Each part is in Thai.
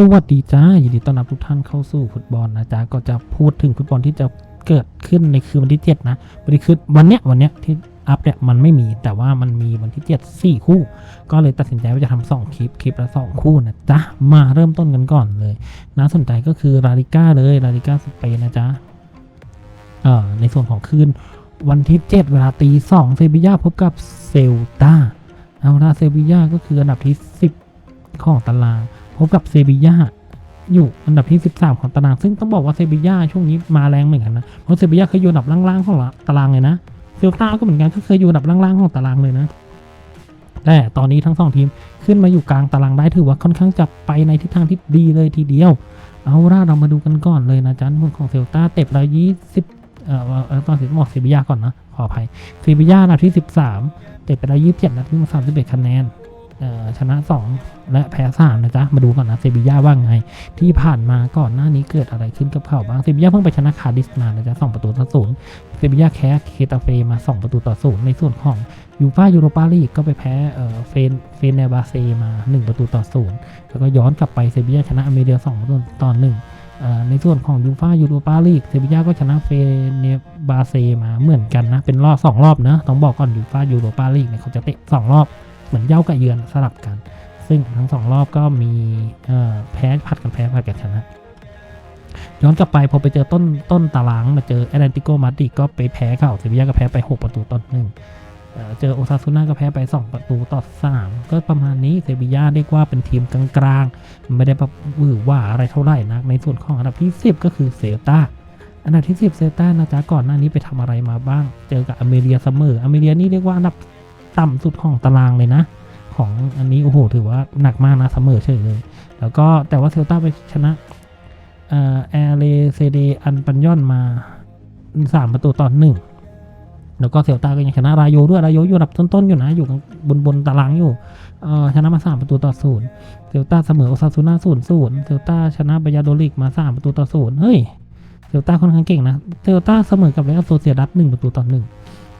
สวัสดีจ้ายินดีต้อนรับทุกท่านเข้าสู่ฟุตบอลนะจ๊ะก็จะพูดถึงฟุตบอลที่จะเกิดขึ้นในคืนวันที่ 7 นะวันที่คือวันเนี้ยวันเนี้ยที่อัพเนี่ยมันไม่มีแต่ว่ามันมีวันที่ 7 4 คู่ ก็เลยตัดสินใจว่าจะทำสองคลิป คลิปละสองคู่นะจ๊ะ มาเริ่มต้นกันก่อนเลย น่าสนใจก็คือลาลิก้าเลยลาลิก้าสเปนนะจ๊ะเอ่อในส่วนของคืนวันที่ 7 เวลาตีสองเซบีย่าพบกับเซลตาเอาละเซบีย่าก็คืออันดับที่ 10 ของตาราง พบกับเซบีย่าอยู่อันดับที่ 13 ของตาราง ซึ่งต้องบอกว่าเซบีย่าช่วงนี้มาแรงเหมือนกันนะ เพราะเซบีย่าเคยอยู่อันดับล่างๆของตารางเลยนะ เซลตาก็เหมือนกันก็เคยอยู่อันดับล่างๆของตารางเลยนะ แต่ตอนนี้ทั้งสองทีมขึ้นมาอยู่กลางตารางได้ถือว่าค่อนข้างจะไปในทิศทางที่ดีเลยทีเดียว เอาล่ะเรามาดูกันก่อนเลยนะจันพวกของเซลตาเต็บละยี่สิบเอ่อเอ่อตอนสิบบอกเซบีย่าก่อนนะขออภัยเซบีย่าอันดับที่ 13 เต็บไปละยี่สิบเจ็ดนัดที่มาสามสิบเอ็ดคะแนน ชนะ 2 และแพ้3นะจ๊ะ มาดูก่อนนะเซบีย่าว่าไง ที่ผ่านมาก่อนหน้านี้เกิดอะไรขึ้นกับเขาบ้างเซบีย่าเพิ่งไปชนะคาดิสมานะจ๊ะสองประตูต่อศูนย์เซบีย่าแพ้เคตาเฟมา 2 ประตูต่อศูนย์ในส่วนของยูฟ่ายูโรปาลีกก็ไปแพ้เอ่อเฟนเฟนเนบาเซมา 1 ประตูต่อศูนย์แล้วก็ย้อนกลับไปเซบีย่าชนะอเมริกา2ประตูต่อหนึ่งในส่วนของยูฟ่ายูโรปาลีกเซบีย่าก็ชนะเฟเนบาเซมาเหมือนกันนะเป็นรอบสองรอบนะต้องบอกก่อนยูฟ่ายูโรปาลีกเนี่ยเขาจะเตะสองรอบ เหมือนเย้ากับเยือนสลับกัน ซึ่งทั้งสองรอบก็มีแพ้ผัดกันแพ้ผัดกันชนะ ย้อนกลับไปพอไปเจอต้นต้นตารางมาเจอแอตเลนติโกมาดริดก็ไปแพ้เขาเซบียาก็แพ้ไป 6 ประตูต่อหนึ่งเจอโอซาซูน่าก็แพ้ไป 2 ประตูต่อ 3 ก็ประมาณนี้เซบียาเรียกว่าเป็นทีมกลางๆ ไม่ได้แบบวือว่าอะไรเท่าไหร่นักในส่วนของอันดับที่ 10 ก็คือเซลตาอันดับที่ 10 เซลตานะจ๊ะก่อนหน้านี้ไปทำอะไรมาบ้าง เจอกับอเมเรียเสมออเมเรียนี่เรียกว่าอันดับ ต่ำสุดของตารางเลยนะ ของอันนี้โอ้โหถือว่าหนักมากนะเสมอเฉยเลย แล้วก็แต่ว่าเซลตาไปชนะเอ่อแอร์เลเซเดอันปันยอนมาสามประตูต่อหนึ่งแล้วก็เซลตาก็ยังชนะรายโยด้วยรายโยอยู่อันดับต้นๆอยู่นะ อยู่บนบนตารางอยู่เออชนะมาสามประตูต่อศูนย์เซลตาเสมอโอซาซูน่าศูนย์ศูนย์เซลตาชนะบายาโดลิกมาสามประตูต่อศูนย์เฮ้ยเซลตาค่อนข้างเก่งนะเซลตาเสมอกับเรอัลโซเซียดัสหนึ่งประตูต่อหนึ่ง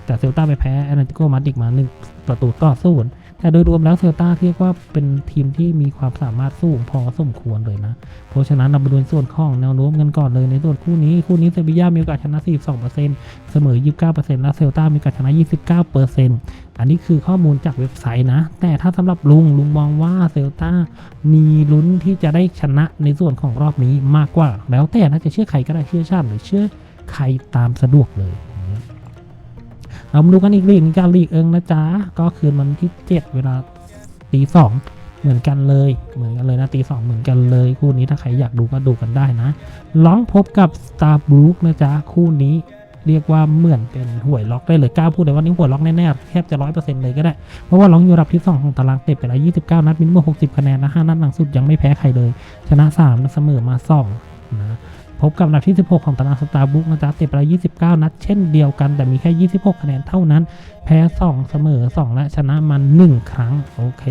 แต่เซลตาไปแพ้แอตเลติโกมาดริดมาหนึ่งประตูต่อศูนย์แต่โดยรวมแล้วเซลตาเรียกว่าเป็นทีมที่มีความสามารถสูงพอสมควรเลยนะ เพราะฉะนั้นเรามาดูส่วนของแนวโน้มกันก่อนเลยในส่วนคู่นี้ คู่นี้เซบีย่ามีโอกาสชนะ 42%เสมอ 29%และเซลตามีโอกาสชนะ 29%อันนี้คือข้อมูลจากเว็บไซต์นะ แต่ถ้าสำหรับลุงลุงมองว่าเซลตามีลุ้นที่จะได้ชนะในส่วนของรอบนี้มากกว่า แล้วแต่ถ้าจะเชื่อใครก็ได้เชื่อชาติหรือเชื่อใครตามสะดวกเลย เรามาดูกันอีกลีกนึงการลีกเอิงนะจ๊ะ ก็คืนวันที่ 7 เวลาตีสองเหมือนกันเลย เหมือนกันเลยนะตีสองเหมือนกันเลย คู่นี้ถ้าใครอยากดูก็ดูกันได้นะล้องพบกับ Star b r o o k นะจ๊ะ คู่นี้เรียกว่าเหมือนเป็นหวยล็อกได้เลยกล้าพูดเลยว่านี่หวยล็อกแน่ๆแทบจะร้อยเปอร์เซ็นต์เลยก็ได้ เพราะว่าล้องอยู่อันดับที่ 2 ของตารางเตะไปแล้ว 29 นัดมินิมัม60 คะแนนนะ5นัดหลังสุดยังไม่แพ้ใครเลย ชนะ3นะเสมอมา2นะ พบกับอันดับที่ 16 ของตารางสตาร์บุ๊กนะจ๊ะเตะไปแล้ว 29 นัดเช่นเดียวกันแต่มีแค่ 26 คะแนนเท่านั้น แพ้ 2 เสมอ 2 และชนะมัน 1 ครั้ง โอเค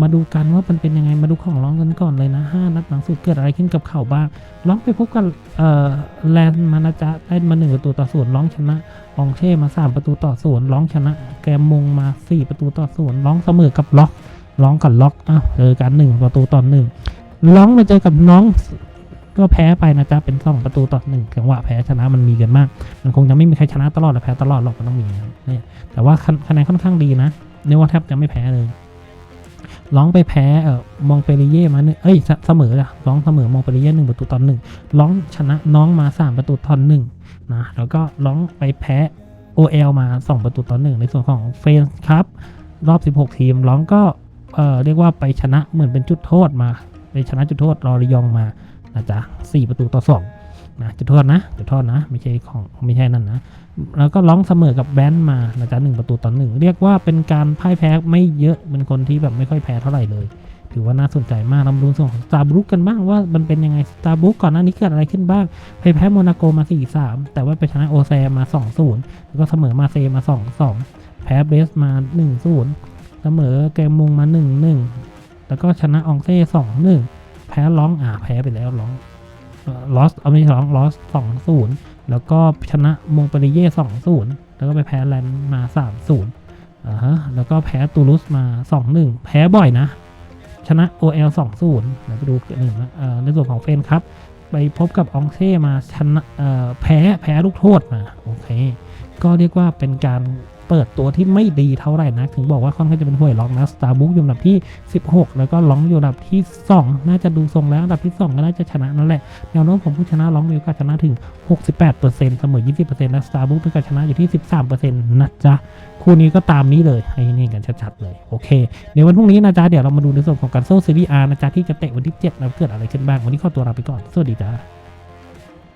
มาดูกันว่ามันเป็นยังไงมาดูของร้องกันก่อนเลยนะ 5 นัดหลังสุดเกิดอะไรขึ้นกับเขาบ้างร้องไปพบกับเอ่อแลนด์มานะจ๊ะได้มา 1 ประตูต่อศูนย์ร้องชนะองเช่มา 3 ประตูต่อศูนย์ร้องชนะ แกมมงมา 4 ประตูต่อศูนย์ร้องเสมอกับล็อกร้องกับล็อกอ้าวเจอกัน1ประตูต่อหนึ่งร้องมาเจอกับน้อง ก็แพ้ไปนะจ๊ะเป็นสองประตูต่อหนึ่งจังหวะแพ้ชนะมันมีกันมาก มันคงจะไม่มีใครชนะตลอดหรือแพ้ตลอดหรอกมันต้องมีนะเนี่ยแต่ว่าคะแนนค่อนข้างดีนะเรียกว่าแทบจะไม่แพ้เลยร้องไปแพ้เอ่อมองเปริเย่มาหนึ่งเอ้ยเสมออะร้องเสมอมองเปริเย่หนึ่งประตูต่อหนึ่งร้องชนะน้องมาสามประตูต่อหนึ่งนะแล้วก็ร้องไปแพ้ OL มาสองประตูต่อหนึ่งในส่วนของเฟนครับรอบ 16 ทีมร้องก็เอ่อเรียกว่าไปชนะเหมือนเป็นจุดโทษมา ไปชนะจุดโทษรอริยองมา นะจ๊ะสี่ประตูต่อสองนะจุดโทษนะจุดโทษนะ ไม่ใช่ของไม่ใช่นั่นนะ แล้วก็ร้องเสมอกับแบนมานะจ๊ะหนึ่งประตูต่อหนึ่งเรียกว่าเป็นการพ่ายแพ้ไม่เยอะเป็นคนที่แบบไม่ค่อยแพ้เท่าไหร่เลย ถือว่าน่าสนใจมากเราดูส่วนของสตาร์บรุกกันบ้างว่ามันเป็นยังไงสตาร์บรุกก่อนหน้านี้เกิดอะไรขึ้นบ้างไปแพ้โมนาโกมา 4-3 แต่ว่าไปชนะโอแซมา 2-0 แล้วก็เสมอมาเซมา 2-2 แพ้เบสมา 1-0 เสมอเกมมุงมา 1-1 แล้วก็ชนะอองเซ่2-1 พ้ร้องอ่าแพ้ไปแล้วร้องลอสเอาไม่ร้องลอสสองศูนย์แล้วก็ชนะมงปริเย่สองศูนย์แล้วก็ไปแพ้แลนด์มาสามศูนย์อ่าฮะแล้วก็แพ้ตูลุสมาสองหนึ่งแพ้บ่อยนะ ชนะ OL 2-0เดี๋ยวไปดูหนึ่งนะอ่อในส่วนของเฟนครับ ไปพบกับองเช่มาชนะอ่อแพ้แพ้ลูกโทษมาโอเค ก็เรียกว่าเป็นการ เปิดตัวที่ไม่ดีเท่าไหร่นะถึงบอกว่าค่อนข้างจะเป็นห่วยล็อกนะสตาร์บุ๊กอยู่อันดับที่ 16 แล้วก็ล็อกอยู่อันดับที่ 2 น่าจะดูทรงแล้วอันดับที่ 2 ก็น่าจะชนะนั่นแหละแนวโน้มของผู้ชนะล็อกมีโอกาสชนะถึง 68%เสมอ 20%และสตาร์บุ๊กเป็นการชนะอยู่ที่ 13%นะจ๊ะคู่นี้ก็ตามนี้เลยให้นี่กันชัดๆเลย โอเค เดี๋ยววันพรุ่งนี้นะจ๊ะ เดี๋ยวเรามาดูในส่วนของการโซ่ซีรีส์อาร์นะจ๊ะ ที่จะเตะวันที่ 7 แล้วเกิดอะไรขึ้นบ้าง วันนี้ขอตัวลาไปก่อน สวัสดีจ้า